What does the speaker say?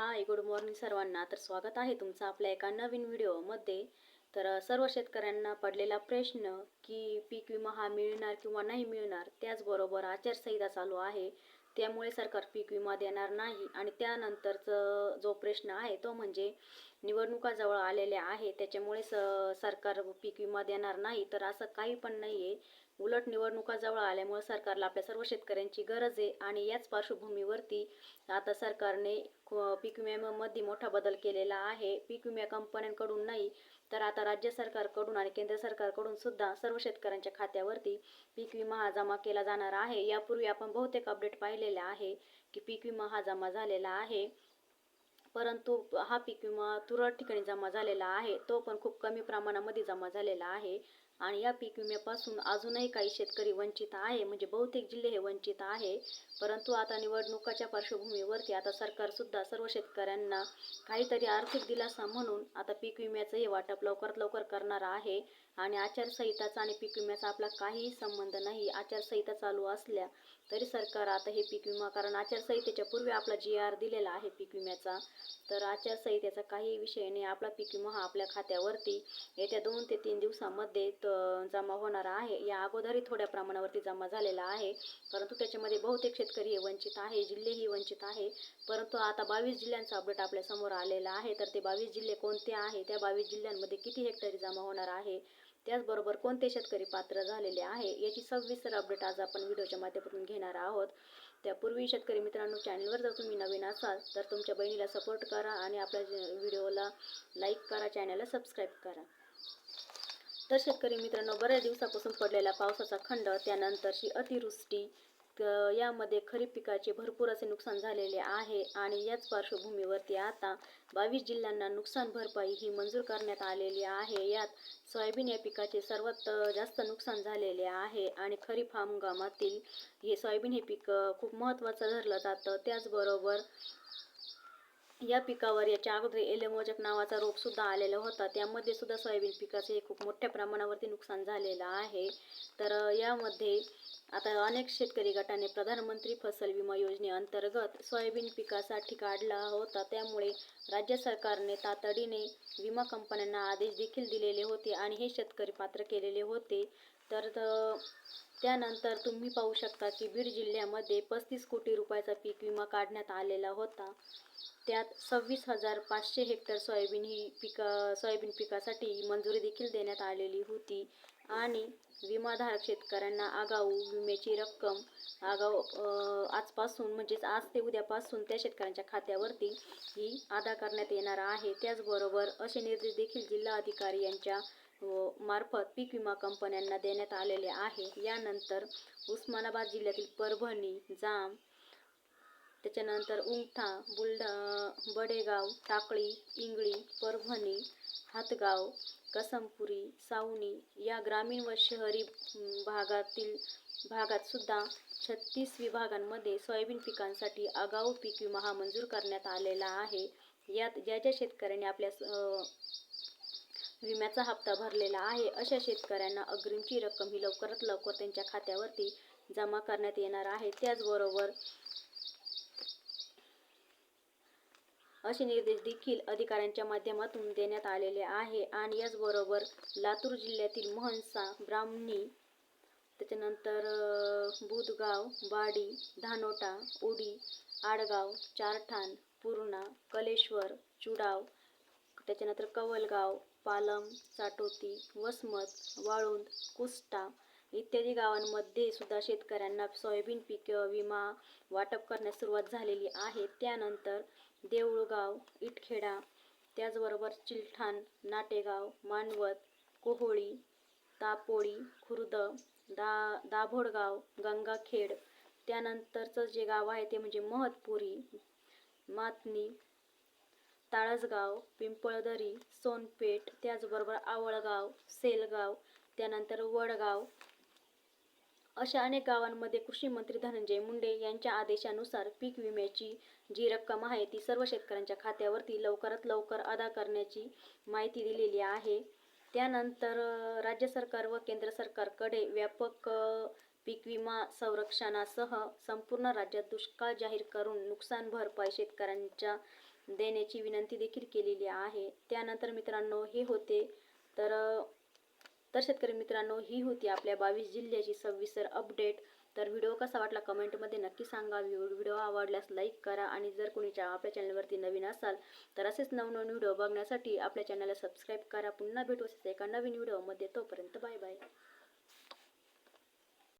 Hi good morning सर्वांना. तर स्वागत आहे तुमचं आपल्या एका नवीन व्हिडिओमध्ये. तर सर्व शेतकऱ्यांना पडलेला प्रश्न की पीक विमा हा मिळणार किंवा नाही मिळणार त्याचबरोबर आचारसंहिता चालू आहे. त्यामुळे सरकार पीक विमा देणार नाही आणि त्यानंतरचं जो प्रश्न आहे तो म्हणजे निवडणुका जवळ आलेल्या आहे. त्याच्यामुळे स सरकार पीक विमा देणार नाही तर असं काही पण नाही आहे उलट निवडणुका जवळ आल्यामुळे सरकारला आपल्या सर्व शेतकऱ्यांची गरज आहे आणि याच पार्श्वभूमीवरती आता सरकारने पीक विम्यामध्ये मोठा बदल केलेला आहे. पीक विम्या कंपन्यांकडून नाही तर आता राज्य सरकारकडून आणि केंद्र सरकारकडून सुद्धा सर्व शेतकऱ्यांच्या खात्यावरती पीक विमा हा जमा केला जाणार आहे. यापूर्वी आपण बहुतेक अपडेट पाहिलेले आहे की पीक विमा हा जमा झालेला आहे. परंतु हा पीक विमा तुरळक ठिकाणी जमा झालेला आहे तो पण खूप कमी प्रमाणामध्ये जमा झालेला आहे. आणि या पीक विम्यापासून अजूनही काही शेतकरी वंचित आहे म्हणजे बहुतेक जिल्हे हे वंचित आहे. परंतु आता निवडणुकाच्या पार्श्वभूमीवरती आता सरकारसुद्धा सर्व शेतकऱ्यांना काहीतरी आर्थिक दिलासा म्हणून आता पीक विम्याचं हे वाटप लवकरात लवकर करणार आहे. आणि आचारसंहिताचा आणि पीक विम्याचा आपला काहीही संबंध नाही. आचारसंहिता चालू असल्या तरी सरकार आता हे पीक विमा कारण आचारसंहितेच्या पूर्वी आपला जी आर दिलेला आहे पीक विम्याचा. तर आचारसंहितेचा काही विषय नाही. आपला पीक विमा हा आपल्या खात्यावरती येत्या दोन ते तीन दिवसामध्ये त- जमा होणार आहे. या अगोदरही थोड्या प्रमाणावरती जमा झालेला आहे. परंतु त्याच्यामध्ये बहुतेक शेतकरी हे वंचित आहे जिल्हेही वंचित आहे. परंतु आता बावीस जिल्ह्यांचा अपडेट आपल्यासमोर आलेला आहे. तर ते बावीस जिल्हे कोणते आहे? त्या बावीस जिल्ह्यांमध्ये किती हेक्टरी जमा होणार आहे? त्याचबरोबर कोणते शेतकरी पात्र झालेले आहे याची सविस्तर अपडेट आज आपण व्हिडिओच्या माध्यमातून घेणार आहोत. त्यापूर्वी शेतकरी मित्रांनो चॅनलवर जर तुम्ही नवीन असाल तर तुमच्या बहिणीला सपोर्ट करा आणि आपल्या व्हिडिओला लाईक करा चॅनलला सबस्क्राईब करा. तर शेतकरी मित्रांनो बऱ्याच दिवसापासून पडलेला पावसाचा खंड त्यानंतरची अतिवृष्टी यामध्ये खरीप पिकाचे भरपूर असे नुकसान झालेले आहे आणि याच पार्श्वभूमीवरती आता बावीस जिल्ह्यांना नुकसान भरपाई ही मंजूर करण्यात आलेली आहे. यात सोयाबीन या पिकाचे सर्वात जास्त नुकसान झालेले आहे आणि खरीप हंगामातील हे सोयाबीन हे पीक खूप महत्त्वाचं धरलं जातं. त्याचबरोबर या पिकावर याच्या अगोदर एलेमोजक नावाचा रोग सुद्धा आलेला होता. त्यामध्ये सुद्धा सोयाबीन पिकाचे खूप मोठ्या प्रमाणावरती नुकसान झालेलं आहे. तर यामध्ये आता अनेक शेतकरी गटाने प्रधानमंत्री फसल विमा योजनेअंतर्गत सोयाबीन पिकासाठी काढला होता. त्यामुळे राज्य सरकारने तातडीने विमा कंपन्यांना आदेश देखील दिलेले होते आणि हे शेतकरी पात्र केलेले होते. तर त्यानंतर तुम्ही पाहू शकता की बीड जिल्ह्यामध्ये पस्तीस कोटी रुपयाचा पीक विमा काढण्यात आलेला होता. त्यात सव्वीस हजार पाचशे हेक्टर सोयाबीन ही पिका सोयाबीन पिकासाठी मंजुरी देखील देण्यात आलेली होती. आणि विमाधारक शेतकऱ्यांना आगाऊ विम्याची रक्कम आगाऊ आजपासून म्हणजेच आज ते उद्यापासून त्या शेतकऱ्यांच्या खात्यावरती ही अदा करण्यात येणार आहे. त्याचबरोबर असे निर्देश देखील जिल्हा अधिकारी यांच्या व मार्फत पीक विमा कंपन्यांना देण्यात आलेले आहे. यानंतर उस्मानाबाद जिल्ह्यातील परभणी जाम त्याच्यानंतर उंगठा बुलढा बडेगाव टाकळी इंगळी परभणी हातगाव कसमपुरी सावनी या ग्रामीण व शहरी भागातील भागात सुद्धा छत्तीस विभागांमध्ये सोयाबीन पिकांसाठी आगाऊ पीक विमा हा मंजूर करण्यात आलेला आहे. यात ज्या ज्या शेतकऱ्यांनी आपल्या विम्याचा हप्ता भरलेला आहे. अशा शेतकऱ्यांना अग्रिमची रक्कम ही लवकरात लवकर त्यांच्या खात्यावरती जमा करण्यात येणार आहे. त्याचबरोबर असे निर्देश देखील अधिकाऱ्यांच्या माध्यमातून देण्यात आलेले आहे. आणि याचबरोबर लातूर जिल्ह्यातील महंसा ब्राह्मणी त्याच्यानंतर बुधगाव बाडी धानोटा उडी आडगाव चारठाण पूर्णा कलेश्वर चुडाव त्याच्यानंतर कवलगाव पालम चाटोती वसमत वाळुंद कुष्टा इत्यादी गावांमध्ये सुद्धा शेतकऱ्यांना सोयाबीन पीक विमा वाटप करण्यास सुरुवात झालेली आहे. त्यानंतर देऊळगाव इटखेडा त्याचबरोबर चिलठाण नाटेगाव मानवत कोहोळी तापोळी खुर्द दा दाभोडगाव गंगाखेड त्यानंतरचं जे गाव आहे ते म्हणजे महतपुरी मातनी ताळसगाव पिंपळदरी सोनपेठ त्याचबरोबर आवळगाव सेलगाव त्यानंतर वडगाव अशा अनेक गावांमध्ये कृषी मंत्री धनंजय मुंडे यांच्या आदेशानुसार पीक विम्याची जी रक्कम आहे ती सर्व शेतकऱ्यांच्या खात्यावरती लवकरात लवकर अदा करण्याची माहिती दिलेली आहे. त्यानंतर राज्य सरकार व केंद्र सरकारकडे व्यापक पीक विमा संरक्षणासह संपूर्ण राज्यात दुष्काळ जाहीर करून नुकसान भरपाई शेतकऱ्यांच्या देण्याची विनंती देखील केलेली आहे. त्यानंतर मित्रांनो हे होते. तर तर शेतकरी मित्रांनो ही होती आपल्या बावीस जिल्ह्याची सविस्तर अपडेट तर व्हिडिओ कसा वाटला कमेंटमध्ये नक्की सांगा. व्हिडिओ आवडल्यास लाईक करा आणि जर कोणी आपल्या चॅनलवरती नवीन असाल तर असेच नवनवीन व्हिडिओ बघण्यासाठी आपल्या चॅनलला सबस्क्राईब करा. पुन्हा भेटू असेच एका नवीन व्हिडिओमध्ये. तोपर्यंत बाय बाय